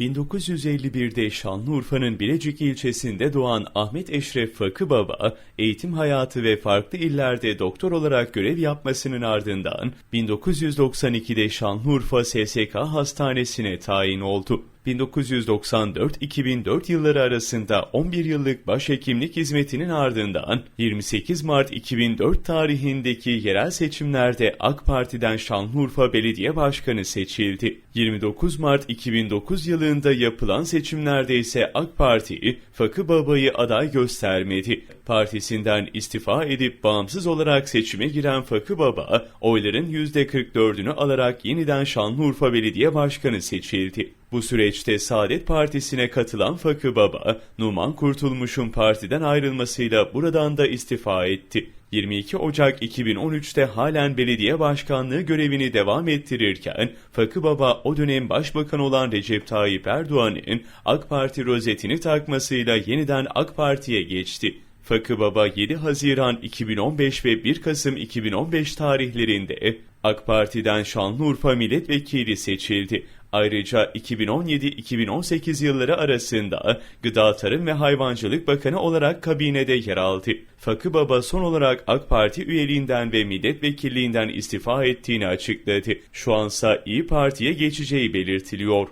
1951'de Şanlıurfa'nın Bilecik ilçesinde doğan Ahmet Eşref Fakı Baba, eğitim hayatı ve farklı illerde doktor olarak görev yapmasının ardından 1992'de Şanlıurfa SSK Hastanesi'ne tayin oldu. 1994-2004 yılları arasında 11 yıllık başhekimlik hizmetinin ardından 28 Mart 2004 tarihindeki yerel seçimlerde AK Parti'den Şanlıurfa Belediye Başkanı seçildi. 29 Mart 2009 yılında yapılan seçimlerde ise AK Parti Fakı Baba'yı aday göstermedi. Partisinden istifa edip bağımsız olarak seçime giren Fakı Baba, oyların %44'ünü alarak yeniden Şanlıurfa Belediye Başkanı seçildi. Bu süreçte Saadet Partisi'ne katılan Fakı Baba, Numan Kurtulmuş'un partiden ayrılmasıyla buradan da istifa etti. 22 Ocak 2013'te halen belediye başkanlığı görevini devam ettirirken, Fakı Baba o dönem başbakan olan Recep Tayyip Erdoğan'ın AK Parti rozetini takmasıyla yeniden AK Parti'ye geçti. Fakı Baba 7 Haziran 2015 ve 1 Kasım 2015 tarihlerinde AK Parti'den Şanlıurfa Milletvekili seçildi. Ayrıca 2017-2018 yılları arasında Gıda Tarım ve Hayvancılık Bakanı olarak kabinede yer aldı. Fakı Baba son olarak AK Parti üyeliğinden ve milletvekilliğinden istifa ettiğini açıkladı. Şu ansa İyi Parti'ye geçeceği belirtiliyor.